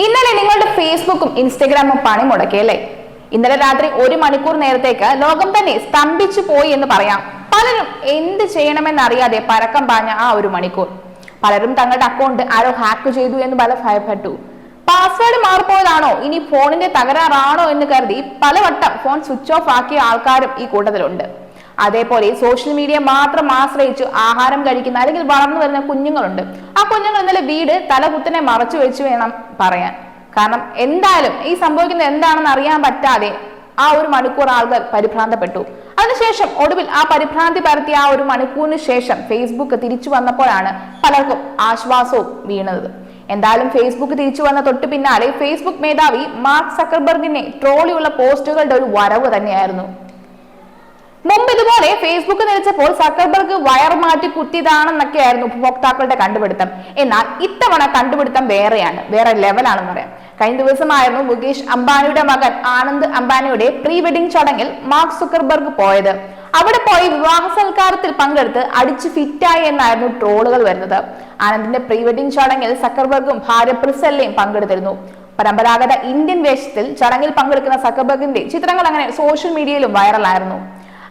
ഇന്നലെ നിങ്ങളുടെ ഫേസ്ബുക്കും ഇൻസ്റ്റഗ്രാമും പണി മുടക്കിയല്ലേ? ഇന്നലെ രാത്രി ഒരു മണിക്കൂർ നേരത്തേക്ക് ലോകം തന്നെ സ്തംഭിച്ചു പോയി എന്ന് പറയാം. പലരും എന്ത് ചെയ്യണമെന്നറിയാതെ പരക്കം പാഞ്ഞ ആ ഒരു മണിക്കൂർ. പലരും തങ്ങളുടെ അക്കൗണ്ട് ആരോ ഹാക്ക് ചെയ്തു എന്ന് പല ഭയപ്പെട്ടു. പാസ്വേഡ് മാറിപ്പോയതാണോ? ഇനി ഫോണിന്റെ തകരാറാണോ എന്ന് കരുതി പലവട്ടം ഫോൺ സ്വിച്ച് ഓഫ് ആക്കിയ ആൾക്കാരും ഈ കൂട്ടത്തിലുണ്ട്. അതേപോലെ സോഷ്യൽ മീഡിയ മാത്രം ആശ്രയിച്ച് ആഹാരം കഴിക്കുന്ന അല്ലെങ്കിൽ വളർന്നു വരുന്ന കുഞ്ഞുങ്ങളുണ്ട്. ആ കുഞ്ഞുങ്ങൾ ഇന്നലെ വീട് തലകുത്തനെ മറച്ചു വെച്ചു വേണം പറയാൻ. കാരണം എന്തായാലും ഈ സംഭവിക്കുന്നത് എന്താണെന്ന് അറിയാൻ പറ്റാതെ ആ ഒരു മണിക്കൂർ ആളുകൾ പരിഭ്രാന്തപ്പെട്ടു. അതിനുശേഷം ഒടുവിൽ ആ പരിഭ്രാന്തി പരത്തിയ ആ ഒരു മണിക്കൂറിന് ശേഷം ഫേസ്ബുക്ക് തിരിച്ചു വന്നപ്പോഴാണ് പലർക്കും ആശ്വാസവും വീണത്. എന്തായാലും ഫേസ്ബുക്ക് തിരിച്ചു വന്ന തൊട്ട് പിന്നാലെ ഫേസ്ബുക്ക് മേധാവി മാർക്ക് സക്കർബർഗിനെ ട്രോളിയുള്ള പോസ്റ്റുകളുടെ ഒരു വരവ് തന്നെയായിരുന്നു. മുമ്പ് ഇതുപോലെ ഫേസ്ബുക്ക് നിലച്ചപ്പോൾ സക്കർബർഗ് വയർ മാറ്റി കുത്തിയതാണെന്നൊക്കെ ആയിരുന്നു ഉപഭോക്താക്കളുടെ കണ്ടുപിടുത്തം. എന്നാൽ ഇത്തവണ കണ്ടുപിടുത്തം വേറെയാണ് വേറെ ലെവലാണെന്ന് പറയാം. കഴിഞ്ഞ ദിവസമായിരുന്നു മുകേഷ് അംബാനിയുടെ മകൻ ആനന്ദ് അംബാനിയുടെ പ്രീ വെഡിംഗ് ചടങ്ങിൽ മാർക്ക് സുക്കർബർഗ് പോയത്. അവിടെ പോയി വിവാഹ സൽക്കാരത്തിൽ പങ്കെടുത്ത് അടിച്ച് ഫിറ്റായി എന്നായിരുന്നു ട്രോളുകൾ വരുന്നത്. ആനന്ദിന്റെ പ്രീ വെഡിംഗ് ചടങ്ങിൽ സക്കർബർഗും ഭാര്യ പ്രിസല്ലയും പങ്കെടുത്തിരുന്നു. പരമ്പരാഗത ഇന്ത്യൻ വേഷത്തിൽ ചടങ്ങിൽ പങ്കെടുക്കുന്ന സക്കർബർഗിന്റെ ചിത്രങ്ങൾ അങ്ങനെ സോഷ്യൽ മീഡിയയിലും വൈറലായിരുന്നു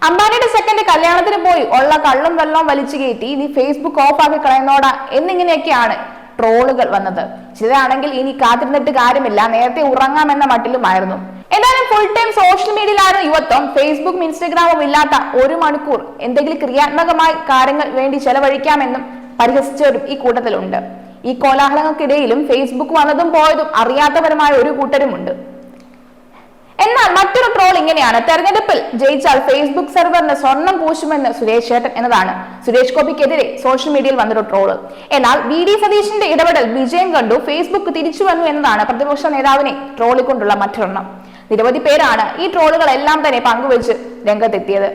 അംബാനിയുടെ സെക്കൻഡ് കല്യാണത്തിന് പോയി. ഉള്ള കള്ളും വെള്ളവും വലിച്ചു കയറ്റി ഇനി ഫേസ്ബുക്ക് ഓഫ് ആക്കി കളയുന്നോടാ എന്നിങ്ങനെയൊക്കെയാണ് ട്രോളുകൾ വന്നത്. ചിലരാണെങ്കിൽ ഇനി കാത്തിരുന്നിട്ട് കാര്യമില്ല. നേരത്തെ ഉറങ്ങാമെന്ന മട്ടിലുമായിരുന്നു. എന്തായാലും ഫുൾ ടൈം സോഷ്യൽ മീഡിയയിലാണ് യുവത്വം. ഫേസ്ബുക്കും ഇൻസ്റ്റഗ്രാമും ഇല്ലാത്ത ഒരു മണിക്കൂർ എന്തെങ്കിലും ക്രിയാത്മകമായ കാര്യങ്ങൾ വേണ്ടി ചെലവഴിക്കാമെന്നും പരിഹസിച്ചവരും ഈ കൂട്ടത്തിലുണ്ട്. ഈ കോലാഹലങ്ങൾക്കിടയിലും ഫേസ്ബുക്ക് വന്നതും പോയതും അറിയാത്തപരമായ ഒരു കൂട്ടരുമുണ്ട്. എന്നാൽ മറ്റൊരു ട്രോൾ ഇങ്ങനെയാണ്. തെരഞ്ഞെടുപ്പിൽ ജയിച്ചാൽ ഫേസ്ബുക്ക് സെർവറിന് സ്വർണം പൂശുമെന്ന് സുരേഷ് ചേട്ടൻ എന്നതാണ്. സുരേഷ് ഗോപിക്കെതിരെ സോഷ്യൽ മീഡിയയിൽ വന്നൊരു ട്രോൾ എന്നാൽ വി ഡി സതീഷിന്റെ ഇടപെടൽ വിജയം കണ്ടു ഫേസ്ബുക്ക് തിരിച്ചു വന്നു എന്നതാണ് പ്രതിപക്ഷ നേതാവിനെ ട്രോളിക്കൊണ്ടുള്ള മറ്റൊരെണ്ണം. നിരവധി പേരാണ് ഈ ട്രോളുകളെല്ലാം തന്നെ പങ്കുവച്ച് രംഗത്തെത്തിയത്.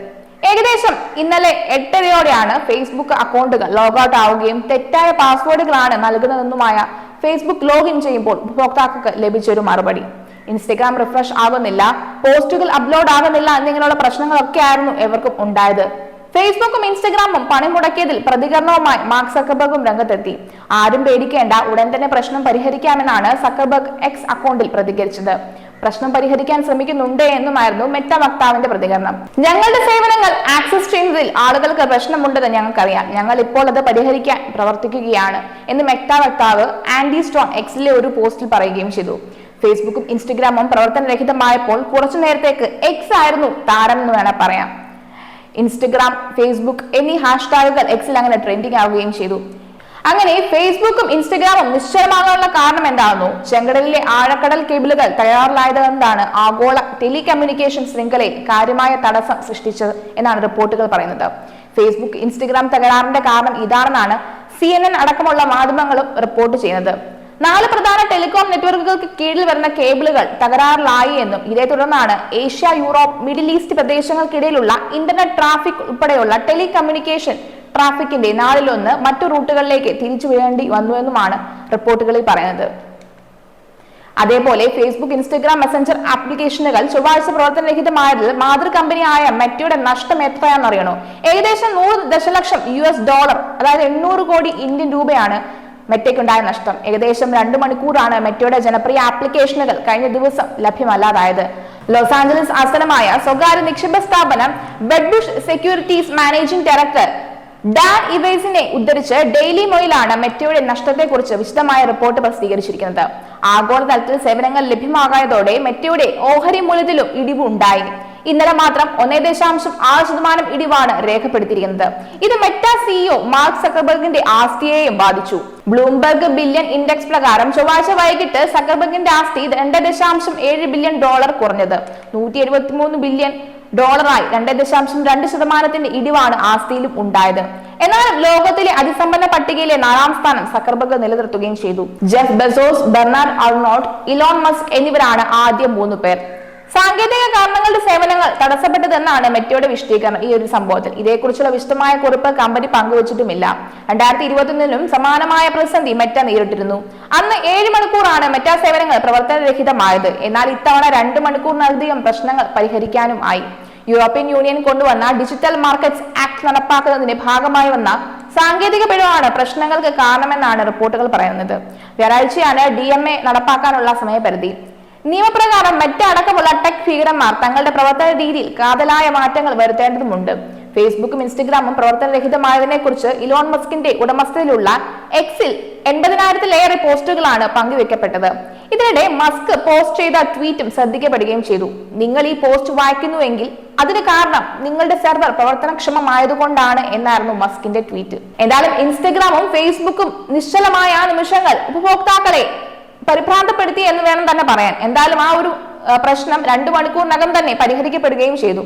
ഏകദേശം ഇന്നലെ എട്ടരയോടെയാണ് ഫേസ്ബുക്ക് അക്കൗണ്ടുകൾ ലോഗൌട്ട് ആവുകയും തെറ്റായ പാസ്വേഡുകളാണ് നൽകുന്നതെന്നുമായ ഫേസ്ബുക്ക് ലോഗിൻ ചെയ്യുമ്പോൾ ഉപഭോക്താക്കൾക്ക് ലഭിച്ചൊരു മറുപടി. ഇൻസ്റ്റഗ്രാം റിഫ്രഷ് ആകുന്നില്ല പോസ്റ്റുകൾ അപ്ലോഡ് ആകുന്നില്ല എന്നിങ്ങനെയുള്ള പ്രശ്നങ്ങളൊക്കെ ആയിരുന്നു എവർക്കും ഉണ്ടായത്. ഫേസ്ബുക്കും ഇൻസ്റ്റഗ്രാമും പണി മുടക്കിയതിൽ പ്രതികരണവുമായി മാർക്ക് സക്കർബർഗും രംഗത്തെത്തി. ആരും പേടിക്കേണ്ട ഉടൻ തന്നെ പ്രശ്നം പരിഹരിക്കാമെന്നാണ് സക്കർബർഗ് എക്സ് അക്കൗണ്ടിൽ പ്രതികരിച്ചത്. പ്രശ്നം പരിഹരിക്കാൻ ശ്രമിക്കുന്നുണ്ട് എന്നുമായിരുന്നു മെറ്റ വക്താവിന്റെ പ്രതികരണം. ഞങ്ങളുടെ സേവനങ്ങൾ ആക്സസ് ചെയ്യുന്നതിൽ ആളുകൾക്ക് പ്രശ്നമുണ്ടെന്ന് ഞങ്ങൾക്കറിയാം. ഞങ്ങൾ ഇപ്പോൾ അത് പരിഹരിക്കാൻ പ്രവർത്തിക്കുകയാണ് എന്ന് മെറ്റ വക്താവ് ആൻഡി സ്റ്റോൺ എക്സിലെ ഒരു പോസ്റ്റിൽ പറയുകയും ചെയ്തു. ഫേസ്ബുക്കും ഇൻസ്റ്റഗ്രാമും പ്രവർത്തനരഹിതമായപ്പോൾ കുറച്ചു നേരത്തേക്ക് എക്സ് ആയിരുന്നു താരം എന്ന് വേണം പറയാം. ഇൻസ്റ്റഗ്രാം ഫേസ്ബുക്ക് എന്നീ ഹാഷ്ടാഗുകൾ എക്സിൽ അങ്ങനെ ട്രെൻഡിങ് ആവുകയും ചെയ്തു. അങ്ങനെ ഫേസ്ബുക്കും ഇൻസ്റ്റഗ്രാമും നിശ്ചലമാകാനുള്ള കാരണം എന്താണെന്നു? ചെങ്കടലിലെ ആഴക്കടൽ കേബിളുകൾ തയ്യാറിലായത് എന്താണ് ആഗോള ടെലികമ്മ്യൂണിക്കേഷൻ ശൃംഖലയിൽ കാര്യമായ തടസ്സം സൃഷ്ടിച്ചത് എന്നാണ് റിപ്പോർട്ടുകൾ പറയുന്നത്. ഫേസ്ബുക്ക് ഇൻസ്റ്റഗ്രാം തകരാറിന്റെ കാരണം ഇതാണെന്നാണ് സി എൻ എൻ അടക്കമുള്ള മാധ്യമങ്ങളും റിപ്പോർട്ട് ചെയ്യുന്നത്. നാല് പ്രധാന ടെലികോം നെറ്റ്വർക്കുകൾക്ക് കീഴിൽ വരുന്ന കേബിളുകൾ തകരാറിലായി എന്നും ഇതേ തുടർന്നാണ് ഏഷ്യ യൂറോപ്പ് മിഡിൽ ഈസ്റ്റ് പ്രദേശങ്ങൾക്കിടയിലുള്ള ഇന്റർനെറ്റ് ട്രാഫിക് ഉൾപ്പെടെയുള്ള ടെലികമ്മ്യൂണിക്കേഷൻ ട്രാഫിക്കിന്റെ നാലിലൊന്ന് മറ്റു റൂട്ടുകളിലേക്ക് തിരിച്ചു വേണ്ടി വന്നുവെന്നുമാണ് റിപ്പോർട്ടുകളിൽ പറയുന്നത്. അതേപോലെ ഫേസ്ബുക്ക് ഇൻസ്റ്റഗ്രാം മെസഞ്ചർ ആപ്ലിക്കേഷനുകൾ ചൊവ്വാഴ്ച പ്രവർത്തനരഹിതമായതിൽ മാതൃ കമ്പനിയായ മെറ്റയുടെ നഷ്ടം എത്രയാണെന്ന് അറിയണോ ഏകദേശം നൂറ് ദശലക്ഷം യു എസ് ഡോളർ അതായത് എണ്ണൂറ് കോടി ഇന്ത്യൻ രൂപയാണ് മെറ്റയ്ക്കുണ്ടായ നഷ്ടം. ഏകദേശം രണ്ട് മണിക്കൂറാണ് മെറ്റയുടെ ജനപ്രിയ ആപ്ലിക്കേഷനുകൾ കഴിഞ്ഞ ദിവസം ലഭ്യമല്ലാതായത്. ലോസ് ആഞ്ചലസ് ആസനമായ സ്വകാര്യ നിക്ഷേപ സ്ഥാപനം Wedbush securities managing director Dan ഇവേസിനെ ഉദ്ധരിച്ച് ഡെയിലി മൊയിലാണ് മെറ്റയുടെ നഷ്ടത്തെക്കുറിച്ച് വിശദമായ റിപ്പോർട്ട് പ്രസിദ്ധീകരിച്ചിരിക്കുന്നത്. ആഗോളതലത്തിൽ സേവനങ്ങൾ ലഭ്യമാകായതോടെ മെറ്റയുടെ ഓഹരി മൂല്യത്തിലും ഇടിവ് ഉണ്ടായി ഇന്നലെ മാത്രം ഒന്നേ ദശാംശം ആറ് ശതമാനം ഇടിവാണ് രേഖപ്പെടുത്തിയിരിക്കുന്നത്. ഇത് മെറ്റ സിഇഒ മാർക്ക് സക്കർബർഗിന്റെ ആസ്തിയെയും ബാധിച്ചു. ബ്ലൂംബർഗ് ബില്യൺ ഇൻഡെക്സ് പ്രകാരം ചൊവ്വാഴ്ച വൈകിട്ട് സക്കർബർഗിന്റെ ആസ്തി രണ്ട് ദശാംശം ഏഴ് ബില്യൺ ഡോളർ കുറഞ്ഞത്. നൂറ്റി എഴുപത്തിമൂന്ന് ബില്യൺ ഡോളറായി രണ്ട് ദശാംശം രണ്ട് ശതമാനത്തിന്റെ ഇടിവാണ് ആസ്തിയിലും ഉണ്ടായത്. എന്നാൽ ലോകത്തിലെ അതിസമ്പന്ന പട്ടികയിലെ നാലാം സ്ഥാനം സക്കർബർഗ് നിലനിർത്തുകയും ചെയ്തു. Jeff Bezos Bernard Arnault Elon Musk എന്നിവരാണ് ആദ്യ മൂന്ന് പേർ. സാങ്കേതിക കാരണങ്ങളുടെ സേവനങ്ങൾ തടസ്സപ്പെട്ടതെന്നാണ് മെറ്റോയുടെ വിശദീകരണം ഈ ഒരു സംഭവത്തിൽ. ഇതേക്കുറിച്ചുള്ള വിശദമായ കുറിപ്പ് കമ്പനി പങ്കുവച്ചിട്ടുമില്ല. രണ്ടായിരത്തി ഇരുപത്തൊന്നിലും സമാനമായ പ്രതിസന്ധി മെറ്റ നേരിട്ടിരുന്നു. അന്ന് ഏഴ് മണിക്കൂറാണ് മെറ്റ സേവനങ്ങൾ പ്രവർത്തനരഹിതമായത്. എന്നാൽ ഇത്തവണ രണ്ട് മണിക്കൂറിനധികം പ്രശ്നങ്ങൾ പരിഹരിക്കാനും ആയി. യൂറോപ്യൻ യൂണിയൻ കൊണ്ടുവന്ന ഡിജിറ്റൽ മാർക്കറ്റ്സ് ആക്ട് നടപ്പാക്കുന്നതിന്റെ ഭാഗമായി വന്ന സാങ്കേതിക പിഴവാണ് പ്രശ്നങ്ങൾക്ക് കാരണമെന്നാണ് റിപ്പോർട്ടുകൾ പറയുന്നത്. വ്യാഴാഴ്ചയാണ് ഡി നടപ്പാക്കാനുള്ള സമയപരിധി. നിയമപ്രകാരം മറ്റടക്കമുള്ള ടെക് ഭീകരന്മാർ തങ്ങളുടെ പ്രവർത്തന രീതിയിൽ കാതലായ മാറ്റങ്ങൾ വരുത്തേണ്ടതുണ്ട് ഫേസ്ബുക്കും ഇൻസ്റ്റഗ്രാമും പ്രവർത്തനരഹിതമായതിനെ കുറിച്ച് ഇലോൺ മസ്കിന്റെ ഉടമസ്ഥതയിലുള്ള എക്സിൽ എൺപതിനായിരത്തിലേറെ പോസ്റ്റുകളാണ് പങ്കുവെക്കപ്പെട്ടത്. ഇതിനിടെ മസ്ക് പോസ്റ്റ് ചെയ്ത ട്വീറ്റും ശ്രദ്ധിക്കപ്പെടുകയും ചെയ്തു. നിങ്ങൾ ഈ പോസ്റ്റ് വായിക്കുന്നുവെങ്കിൽ അതിന് കാരണം നിങ്ങളുടെ സെർവർ പ്രവർത്തനക്ഷമമായതുകൊണ്ടാണ് എന്നായിരുന്നു മസ്കിന്റെ ട്വീറ്റ്. എന്തായാലും ഇൻസ്റ്റഗ്രാമും ഫേസ്ബുക്കും നിശ്ചലമായ നിമിഷങ്ങൾ ഉപഭോക്താക്കളെ പരിഭ്രാന്തപ്പെടുത്തി എന്ന് വേണം തന്നെ പറയാൻ. എന്തായാലും ആ ഒരു പ്രശ്നം രണ്ടു മണിക്കൂറിനകം തന്നെ പരിഹരിക്കപ്പെടുകയും ചെയ്തു.